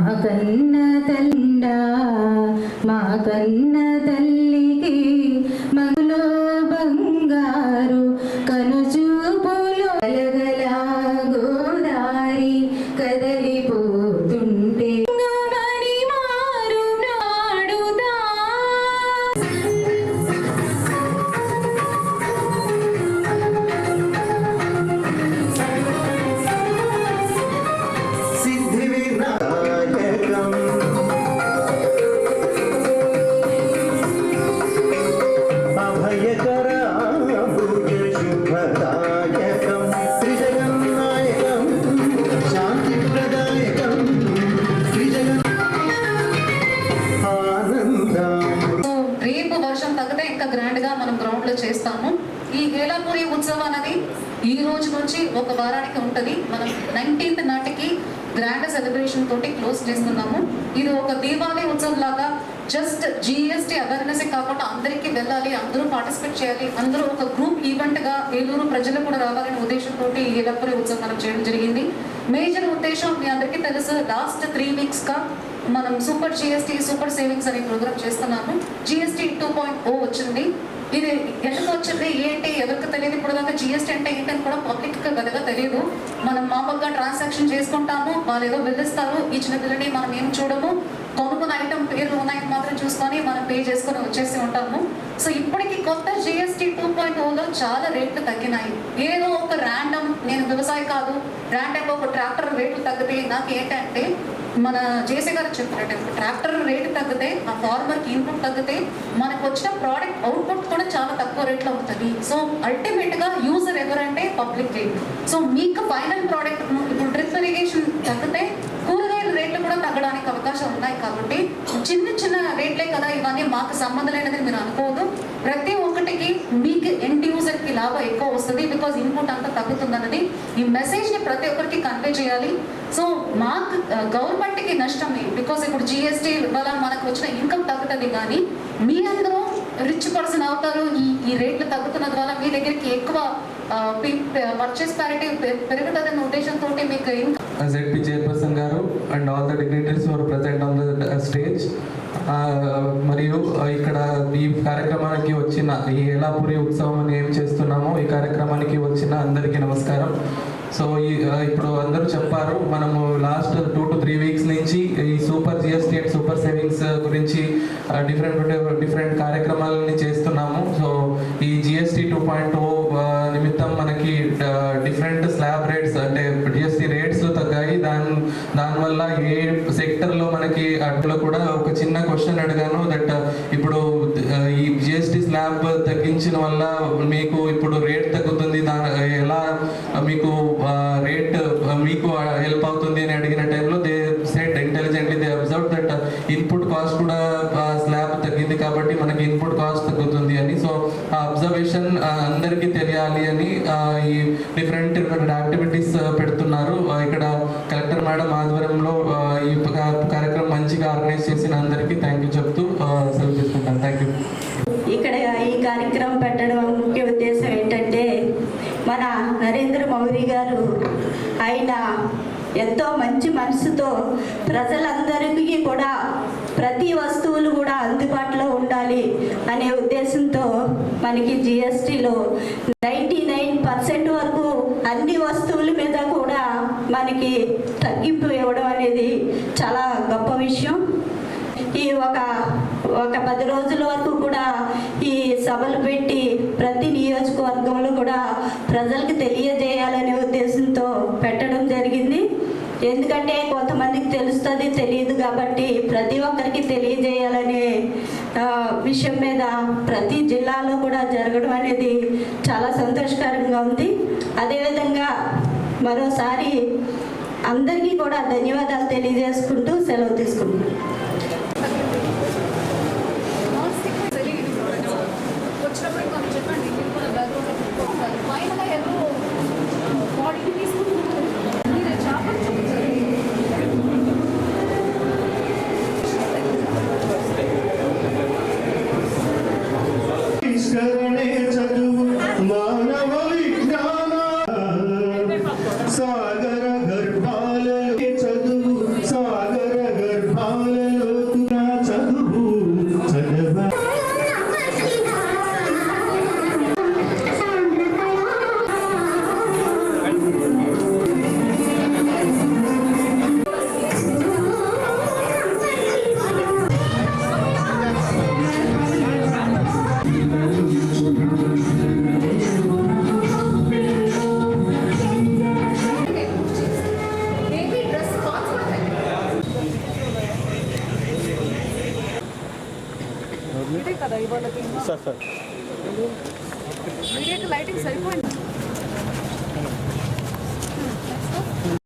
మా కన్న తండా మా కన్న మనం గ్రౌండ్లో చేస్తాము. ఈ వేలాపురి ఉత్సవం అనేది ఈ రోజు నుంచి ఒక వారానికి ఉంటది. మనం నైన్టీన్త్ నాటికి గ్రాండ్ సెలబ్రేషన్ తోటి క్లోజ్ చేస్తున్నాము. ఇది ఒక దీపావళి ఉత్సవం లాగా జస్ట్ జిఎస్టీ అవేర్నెస్ కాకుండా అందరికీ వెళ్ళాలి అందరూ పార్టిసిపేట్ చేయాలి అందరూ ఒక గ్రూప్ ఈవెంట్గా ఏలూరు ప్రజలు కూడా రావాలనే ఉద్దేశంతో ఈ వేలాపురి ఉత్సవం మనం చేయడం జరిగింది. మేజర్ ఉద్దేశం మీ అందరికీ తెలుసు లాస్ట్ త్రీ వీక్స్గా మనం సూపర్ జిఎస్టీ సూపర్ సేవింగ్స్ అనే ప్రోగ్రామ్ చేస్తున్నాము. జిఎస్టీ టూ పాయింట్ ఓ వచ్చింది. ఇది ఎందుకు వచ్చింది ఏంటి ఎవరికి తెలియదు ఇప్పుడు దాకా జిఎస్టీ అంటే ఏంటని కూడా పబ్లిక్ పెద్దగా తెలియదు. మనం మామూలుగా ట్రాన్సాక్షన్ చేసుకుంటాము వాళ్ళు ఏదో బిల్ ఇస్తారు ఈ చిన్న బిల్లుని మనం ఏం చూడము ఉన్న ఐటమ్ పేర్లు ఉన్నాయని మాత్రం చూసుకొని మనం పే చేసుకొని వచ్చేసి ఉంటాము. సో ఇప్పటికి కొత్త జిఎస్టీ టూ పాయింట్ ఓలో చాలా రేట్లు తగ్గినాయి. ఏదో ఒక ర్యాండమ్ నేను వ్యవసాయ కాదు ర్యాండమ్ ఒక ట్రాక్టర్ రేట్లు తగ్గితే నాకు ఏంటంటే మన జేసీ గారు చెప్పినట్టు ట్రాక్టర్ రేటు తగ్గితే ఆ ఫార్మర్కి ఇన్పుట్ తగ్గితే మనకు వచ్చిన ప్రోడక్ట్ అవుట్పుట్ కూడా చాలా తక్కువ రేట్లో అవుతుంది సో అల్టిమేట్గా యూజర్ ఎవరంటే పబ్లిక్ రేట్ సో మీకు ఫైనల్ ప్రోడక్ట్ ఇప్పుడు డ్రిప్ ఇరిగేషన్ తగ్గితే కూరగాయల రేట్లు కూడా తగ్గడానికి అవకాశం ఉన్నాయి కాబట్టి చిన్న చిన్న రేట్లే కదా ఇవన్నీ మాకు సంబంధం లేనిది మీరు అనుకోవద్దు. ప్రతి ఒక్కటికి మీకు ఎండ్ యూజర్కి లాభం ఎక్కువ వస్తుంది బికాజ్ ఇన్పుట్ అంతా తగ్గుతుందన్నది ఈ మెసేజ్ని ప్రతి ఒక్కరికి కన్వే చేయాలి. సో మాకు గవర్నమెంట్కి నష్టమే బికాజ్ ఇప్పుడు జిఎస్టీ వల్ల మనకు వచ్చిన ఇన్కమ్ తగ్గుతుంది కానీ మీ అందరూ రిచ్ పర్సన్ అవుతారు. ఈ ఈ రేట్లు తగ్గుతున్న ద్వారా మీ దగ్గరికి ఎక్కువ పర్చేస్ ప్యారిటీ పెరుగుతుందన్న ఉద్దేశంతో మీకు ఇన్కమ్ చైర్పర్సన్ గారు and all the dignitaries present on the stage మరియు ఇక్కడ ఈ కార్యక్రమానికి వచ్చిన ఈ ఏలాపురి ఉత్సవం అని ఏం చేస్తున్నామో ఈ కార్యక్రమానికి వచ్చిన అందరికీ నమస్కారం. సో ఈ ఇప్పుడు అందరూ చెప్పారు మనము last two to three weeks నుంచి ఈ super GST and super savings గురించి డిఫరెంట్ డిఫరెంట్ కార్యక్రమాలని చేస్తున్నాము. సో ఈ జిఎస్టీ టూ పాయింట్ దానివల్ల ఏ సెక్టర్లో మనకి అట్లా కూడా ఒక చిన్న క్వశ్చన్ అడిగాను దట్ uh, ఇప్పుడు uh, ఈ జిఎస్టీ స్లాబ్ తగ్గించిన వల్ల మీకు ఇప్పుడు రేట్ తగ్గుతుంది దా uh, ఎలా మీకు రేట్ మీకు హెల్ప్ అవుతుంది అని అడిగిన టైంలో they said intelligently they observe that input cost కూడా స్లాబ్ తగ్గింది కాబట్టి మనకి ఇన్పుట్ కాస్ట్ తగ్గుతుంది అని. సో ఆ అబ్జర్వేషన్ అందరికీ తెలియాలి అని ఈ డిఫరెంట్ డిఫరెంట్ యాక్టివిటీస్ పెడుతున్నారు. ఇక్కడ మేడం ఆధ్వర్యంలో ఈ కార్యక్రమం మంచిగా ఆర్గనైజ్ చేసిన అందరికీ థ్యాంక్ యూ చెప్తూ సెలవు తీసుకుంటాను. థ్యాంక్ యూ ఇక్కడ ఈ కార్యక్రమం పెట్టడం ముఖ్య ఉద్దేశం ఏంటంటే మన నరేంద్ర మౌరి గారు ఆయన ఎంతో మంచి మనసుతో ప్రజలందరికీ కూడా ప్రతి వస్తువులు కూడా అందుబాటులో ఉండాలి అనే ఉద్దేశంతో మనకి జిఎస్టీలో నైంటీ నైన్ పర్సెంట్ వరకు అన్ని వస్తువుల మీద మనకి తగ్గింపు ఇవ్వడం అనేది చాలా గొప్ప విషయం. ఈ ఒక ఒక పది రోజుల వరకు కూడా ఈ సభలు పెట్టి ప్రతి నియోజకవర్గంలో కూడా ప్రజలకు తెలియజేయాలనే ఉద్దేశంతో పెట్టడం జరిగింది. ఎందుకంటే కొంతమందికి తెలుస్తుంది తెలియదు కాబట్టి ప్రతి ఒక్కరికి తెలియజేయాలనే విషయం మీద ప్రతి జిల్లాలో కూడా జరగడం అనేది చాలా సంతోషకరంగా ఉంది. అదేవిధంగా మరోసారి అందరికీ కూడా ధన్యవాదాలు తెలియజేసుకుంటూ సెలవు తీసుకుంటున్నాను. Sir sir. లైటింగ్ సరిపోయింది?